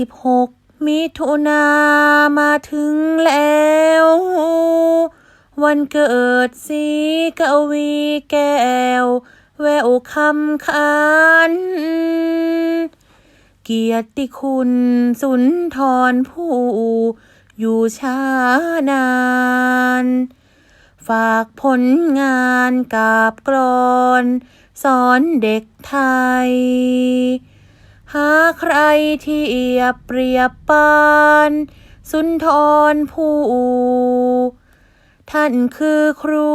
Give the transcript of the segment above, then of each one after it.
26มิถุนามาถึงแล้ว วันเกิดสีกวีแก้ว แววคำขานเกียรติคุณสุนทรผู้อยู่ช้านาน ฝากผลงานกับกรอน สอนเด็กไทย หาใครที่เอียบเปรียบปาน สุนทรผู้ท่านคือครู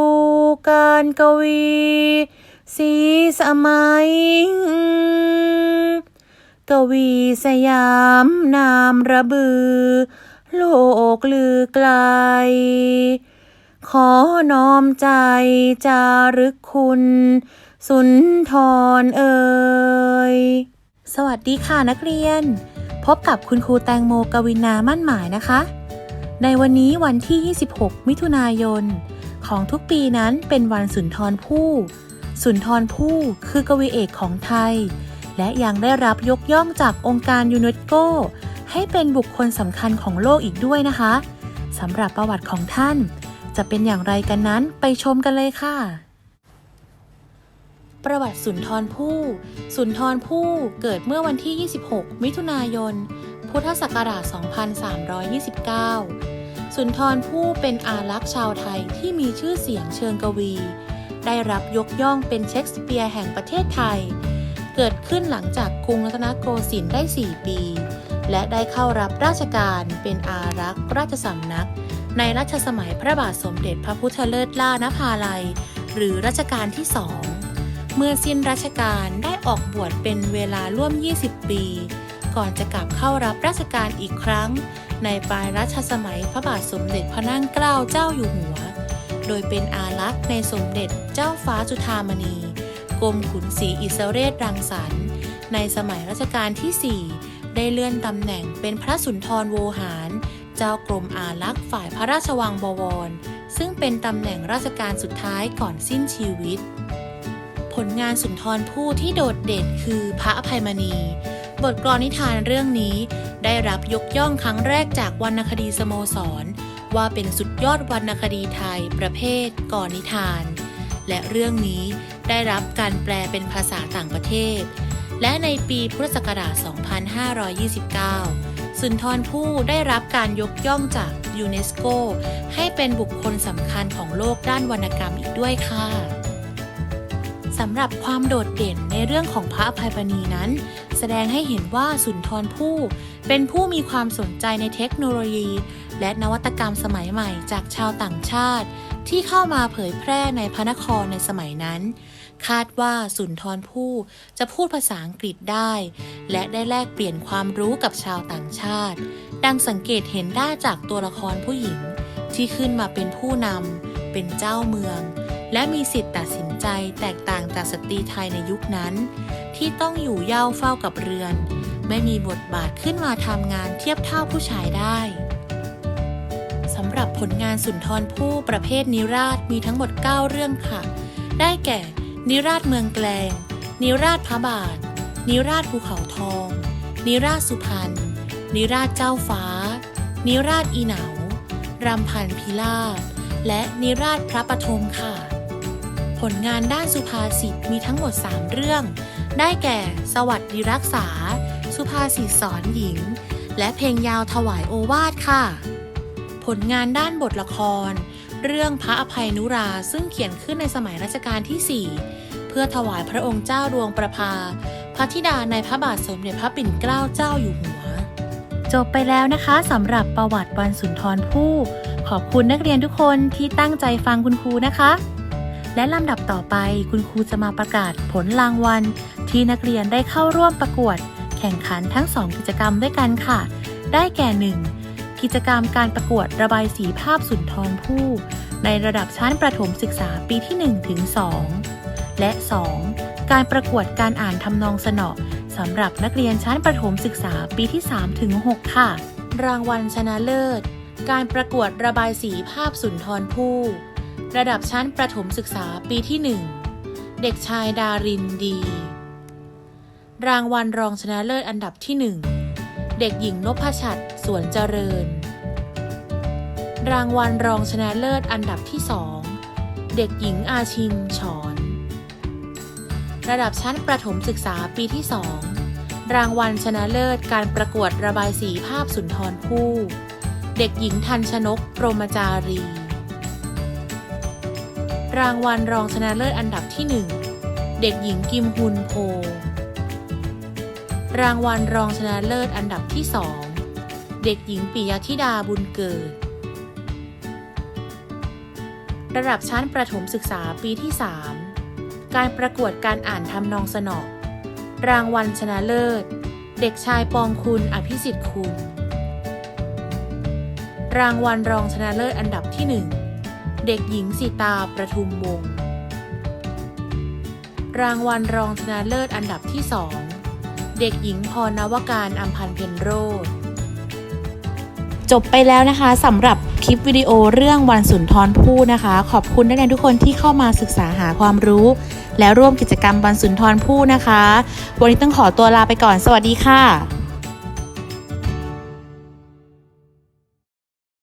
การกวี สีสมัย กวีสยามนามระบือ โลกลือไกล ขอน้อมใจจารึกคุณ สุนทรเอ่ย สวัสดีค่ะนักเรียน พบกับคุณครูแตงโมกวินามั่นหมายนะคะ ในวันนี้วันที่ 26 มิถุนายน ของทุกปีนั้นเป็นวันสุนทรภู่สุนทรภู่คือกวีเอกของไทย และยังได้รับยกย่องจากองค์การยูเนสโก ให้เป็นบุคคลสำคัญของโลกอีกด้วยนะคะสำหรับประวัติของท่าน จะเป็นอย่างไรกันนั้นไปชมกันเลยค่ะ ประวัติสุนทรภู่ สุนทรภู่เกิดเมื่อวันที่ 26 มิถุนายน พุทธศักราช 2329 สุนทรภู่เป็นอารักษ์ชาวไทยที่มีชื่อเสียงเชิงกวี ได้รับยกย่องเป็นเชคสเปียร์แห่งประเทศไทย เกิดขึ้นหลังจากกรุงรัตนโกสินทร์ได้ 4 ปี และได้เข้ารับราชการเป็นอารักษ์ราชสำนัก ในรัชสมัยพระบาทสมเด็จพระพุทธเลิศล่านภาลัย หรือรัชกาลที่สอง เมื่อสิ้นราชการได้ออกบวชเป็นเวลาร่วม 20 ปี ก่อนจะกลับเข้ารับราชการอีกครั้ง ในปลายรัชสมัยพระบาทสมเด็จพระนั่งเกล้าเจ้าอยู่หัว โดยเป็นอารักษ์ในสมเด็จเจ้าฟ้าจุฑามณี กรมขุนศรีอิสเรศรังสรรค์ ในสมัยรัชกาลที่ 4 ได้เลื่อนตำแหน่งเป็นพระสุนทรโวหาร เจ้ากรมอารักษ์ฝ่ายพระราชวังบวร ซึ่งเป็นตำแหน่งราชการสุดท้ายก่อนสิ้นชีวิต ผลงานสุนทรภู่ที่โดดเด่นคือพระอภัยมณี บทกลอนนิทานเรื่องนี้ได้รับยกย่องครั้งแรกจากวรรณคดีสโมสร ว่าเป็นสุดยอดวรรณคดีไทยประเภทก่อนนิทาน และเรื่องนี้ได้รับการแปลเป็นภาษาต่างประเทศ และในปีพุทธศักราช 2529 สุนทรภู่ได้รับการยกย่องจากยูเนสโก ให้เป็นบุคคลสำคัญของโลกด้านวรรณกรรมอีกด้วยค่ะ สำหรับความโดดเด่นในเรื่องของพระอภัยมณีนั้น แสดงให้เห็นว่าสุนทรภู่เป็นผู้มีความสนใจในเทคโนโลยี และนวัตกรรมสมัยใหม่จากชาวต่างชาติ ที่เข้ามาเผยแพร่ในพระนครในสมัยนั้น คาดว่าสุนทรภู่จะพูดภาษาอังกฤษได้ และได้แลกเปลี่ยนความรู้กับชาวต่างชาติ ดังสังเกตเห็นได้จากตัวละครผู้หญิง ที่ขึ้นมาเป็นผู้นำเป็นเจ้าเมือง และมีสิทธิ์ตัดสินใจแตกต่างจากสตรีไทยในยุคนั้น ที่ต้องอยู่เย่าเฝ้ากับเรือน ไม่มีบทบาทขึ้นมาทำงานเทียบเท่าผู้ชายได้สำหรับผลงานสุนทรภู่ประเภทนิราศมีทั้งหมด 9 เรื่องค่ะ ได้แก่ นิราศเมืองแกลง นิราศพระบาท นิราศภูเขาทอง นิราศสุพรรณ นิราศเจ้าฟ้า นิราศอีเหนารำพันพิลาศและนิราศพระปฐมค่ะ ลงานด้านสุภาษิตมีทั้งหมด 3 เรื่อง ได้แก่ สวัสดีรักษา สุภาษิตสอนหญิง และเพลงยาวถวายโอวาทค่ะ ผลงานด้านบทละคร เรื่องพระอภัยนุราซึ่งเขียนขึ้นในสมัยรัชกาลที่ 4 เพื่อถวายพระองค์เจ้าดวงประภา พระธิดาในพระบาทสมเด็จพระปิ่นเกล้าเจ้าอยู่หัว จบไปแล้วนะคะสำหรับประวัติวันสุนทรภู่ขอบคุณนักเรียนทุกคนที่ตั้งใจฟังคุณครูนะคะ และลำดับต่อไปคุณครูจะมาประกาศผลรางวัล ที่นักเรียนได้เข้าร่วมประกวด แข่งขันทั้ง 2 กิจกรรมด้วยกันค่ะ ได้แก่ 1. กิจกรรมการประกวดระบายสีภาพสุนทรภู่ในระดับชั้นประถมศึกษาปีที่1ถึง2และ 2. การประกวดการอ่านทำนองสนอสำหรับนักเรียนชั้นประถมศึกษาปีที่3ถึง6ค่ะ รางวัลชนะเลิศ การประกวดระบายสีภาพสุนทรภู่ ระดับชั้นประถมศึกษาปีที่ 1 เด็กชายดารินดี รางวัลรองชนะเลิศอันดับที่ 1 เด็กหญิงนพชัดสวนเจริญ รางวัลรองชนะเลิศอันดับที่ 2 เด็กหญิงอาชินฉอน ระดับชั้นประถมศึกษาปีที่ 2 รางวัลชนะเลิศการประกวดระบายสีภาพสุนทรภู่ เด็กหญิงทันชนกพรมจารี รางวัลรองชนะเลิศอันดับที่ 1 เด็กหญิงกิมฮุนโพ รางวัลรองชนะเลิศอันดับที่ 2 เด็กหญิงปิยธิดาบุญเกิด ระดับชั้นประถมศึกษาปีที่ 3 การประกวดการอ่านทำนองสนอ รางวัลชนะเลิศ เด็กชายปองคุณอภิสิทธิ์คุณ รางวัลรองชนะเลิศอันดับที่ 1 เด็กหญิงสิตาประทุมวงศ์รางวัลรองชนะเลิศอันดับที่2เด็กหญิงพรนวการอัมพันธ์เพนโรธจบไปแล้วนะคะสำหรับคลิปวิดีโอเรื่องวันสุนทรภู่นะคะ ขอบคุณนักเรียนทุกคนที่เข้ามาศึกษาหาความรู้ และร่วมกิจกรรมวันสุนทรภู่นะคะ วันนี้ต้องขอตัวลาไปก่อนสวัสดีค่ะ